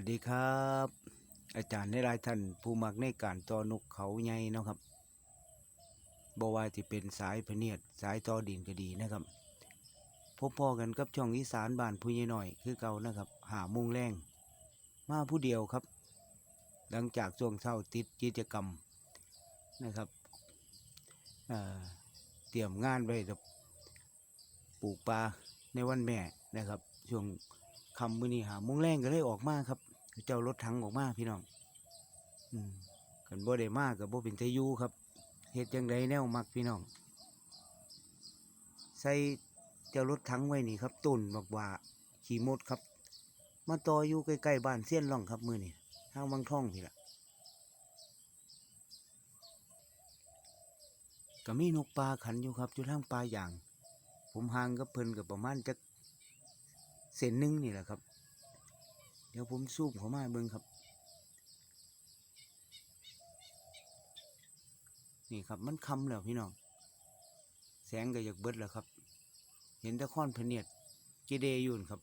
วัสดีครับ อาจารย์ในรายท่านผู้มักในการตอนกเขาใหญ่นะครับบว่าที่เป็นสายพเนียดสายตอดินก็ดีนะครับ พบพอกันกับช่องอีสานบ้านผู้ใหญ่หน่อย คือเก่านะครับ หามุงแรงมาผู้เดียวครับ หลังจากช่วงเช้าติดกิจกรรมนะครับเเตรียมงานไว้กับปลูกปลาในวันแม่นะครับช่วงคำมือนี้หามุงแรงก็เลยออกมาครับ เจ้ารถถังออกมาพี่น้องอืมกันบ่ได้มากกับบ่เป็นตะยูครับเฮ็ดจังไดแนวมักพี่น้องใส่เจ้ารถถังไว้นี่ครับต้นบักว่าขี่มดครับ มาต่ออยู่ใกล้ๆบ้านเสี้ยนร่องครับมือนี่ทางบางท่องพี่ละก็มีนกปลาขันอยู่ครับอยู่ทางปลาอย่าง ผมห่างกับเพิ่นกับประมาณจักเส้นหนึ่งนี่แหละครับ ดี๋ยวผมซูมเข้ามาให้เบิ่งครับ นี่ครับมันคำแล้วพี่น้อง แสงก็อยากเบิดแล้วครับ เห็นตะค้อนพเนียดเจเดยู่นครับ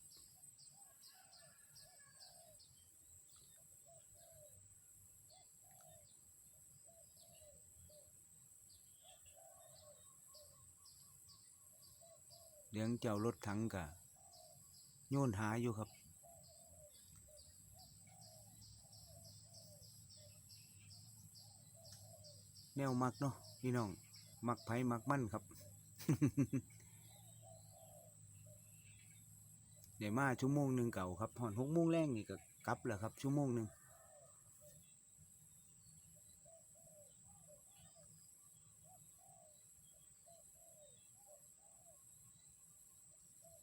เลี้ยงเจ้ารถถังกะโยนหาอยู่ครับ แนวมักเนาะพี่น้อง มักไผ่มักมั่นครับเดี๋ยวมาชั่วโมงหนึ่งเก่าครับหอนหกโมงแรงนี่ก็กลับแล้วครับ ชั่วโมงหนึ่ง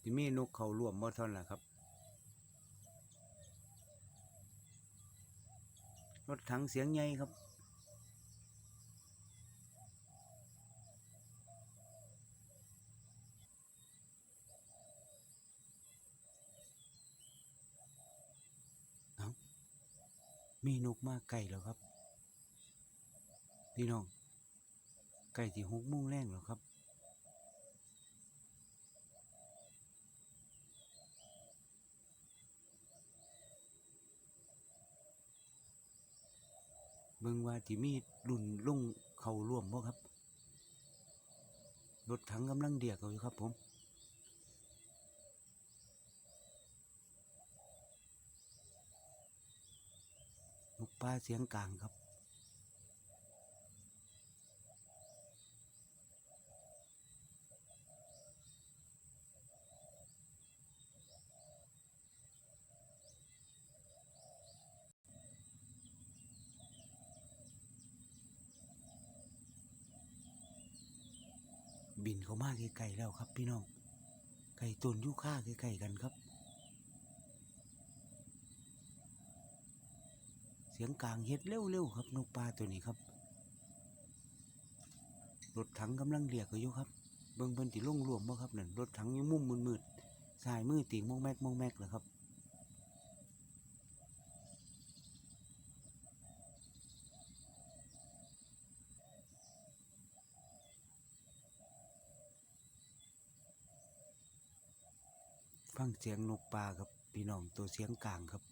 ที่มีนกเขารวมบ่เท่านั้นแหละครับ รถถังเสียงใหญ่ครับ มีนกมาไก่แล้วครับ พี่น้อง ไก่ที่หกโมงแรงแล้วครับ เบิ่งว่าที่มีรุ่นลงเขาร่วมบ่ครับ รถถังกำลังเดียกเอาอยู่ครับผม นกปลาเสียงกลางครับ บินเขามาใกลๆแล้วครับพี่น้องไก่ตุนยุค่าใกลๆกันครับ เสียงกลางเฮ็ดเร็วๆครับนกปลาตัวนี้ครับรถถังกำลังเรียกอยู่ครับ เบิ่งเพิ่นสิลงรวมบ่ครับนั่นรถถังอยู่มุมมืดๆสายมือติงมองแมกมองแมกเหรอครับฟังเสียงนกปลาครับพี่น้องตัวเสียงกลางครับ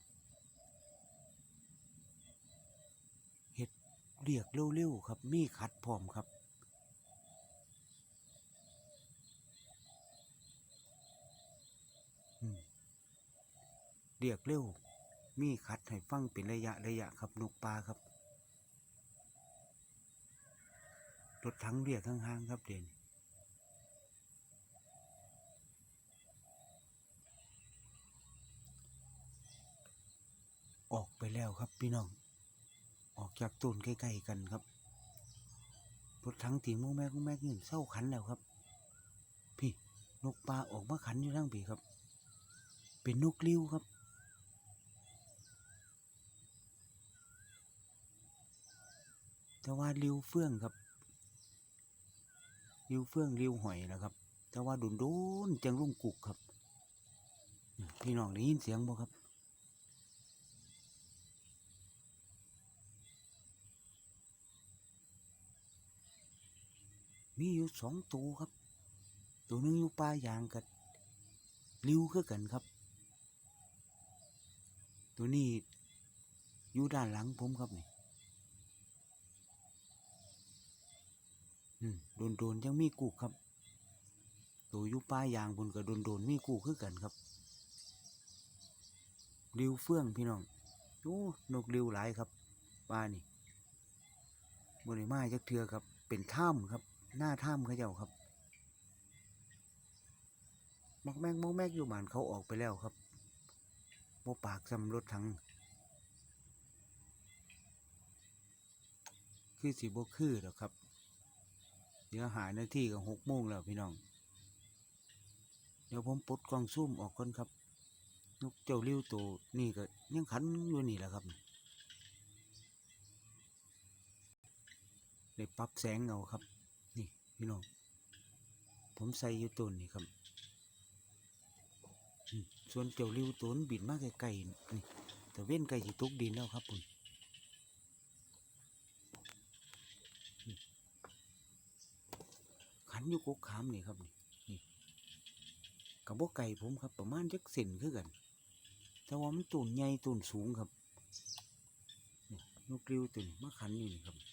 เฮ็ด เรียกเร็วๆครับ มีขัดพร้อมครับ เรียกเร็ว มีขัดให้ฟังเป็นระยะระยะครับนกปลาครับ รถถังเรียกห่างๆครับเด่นออกไปแล้วครับพี่น้อง ออกจากต้นใกล้ๆกันครับรถถังตีโมงแม่กแม่ยืนเศร้าขันแล้วครับ พี่นกปลาออกมาขันอยู่ทั้งปีครับ เป็นนกลิ้วครับ แต่ว่าริ้วเฟื่องครับริ้วเฟื่องริ้วหอยนะครับ แต่ว่าดุนโดนจังลุ่งกุกครับ พี่น้องได้ยินเสียงบ่ครับ มีอยู่สองตัวครับ ตัวหนึงอยู่ป่ายางกับริ้วคือกันครับ ตัวนี้อยู่ด้านหลังผมครับนี่โดนโดนๆยังมีกูกครับ ตัวอยู่ป้ายางบนกับโดนโดนๆมีกูกคือกันครับริวเฟื่องพี่น้องโอ้นกริวหลายครับป้านี่บริมาจักเทือครับ เป็นถ้ำครับ หน้าถ้ำเขาเจ้าครับมอกแมกมอกแมกอยู่บ้านเขาออกไปแล้วครับโมปากซ้ำรถถัง คือสิบ่คือหรอครับ เดี๋ยวหาหน้าที่กับหกโมงแล้วพี่น้อง เดี๋ยวผมปลดกล้องซูมออกก่อนครับ นกเจ้าริ้วตัวนี่ก็ยังขันอยู่นี่แหละครับได้ปรับแสงเอาครับ พี่น้อง ผมใส่อยู่ต้นนี่ครับ ส่วนเจ้าริ้วต้นบินมากไกลๆนี่แต่เว้นไกลสิตกดินแล้วครับผมขันอยู่กกขามนี่ครับนี่นี่กับบ่ไก่ผมครับ ประมาณจักเซนคือกัน แต่ว่ามันตูนใหญ่ตูนสูงครับนกริวตุนมาขันอยู่นี่ครับ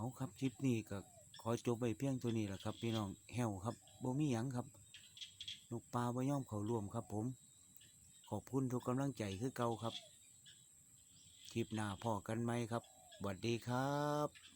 เอาครับคลิปนี้ก็ขอจบไปเพียงตัวนี้แหละครับ พี่น้องแหวครับโบมีหยังครับนกปลาบ่ย่อมเขารวมครับ ผม ขอบคุณทุกกำลังใจคือเก่าครับ คลิปหน้าพอกันไหมครับสวัสดีครับ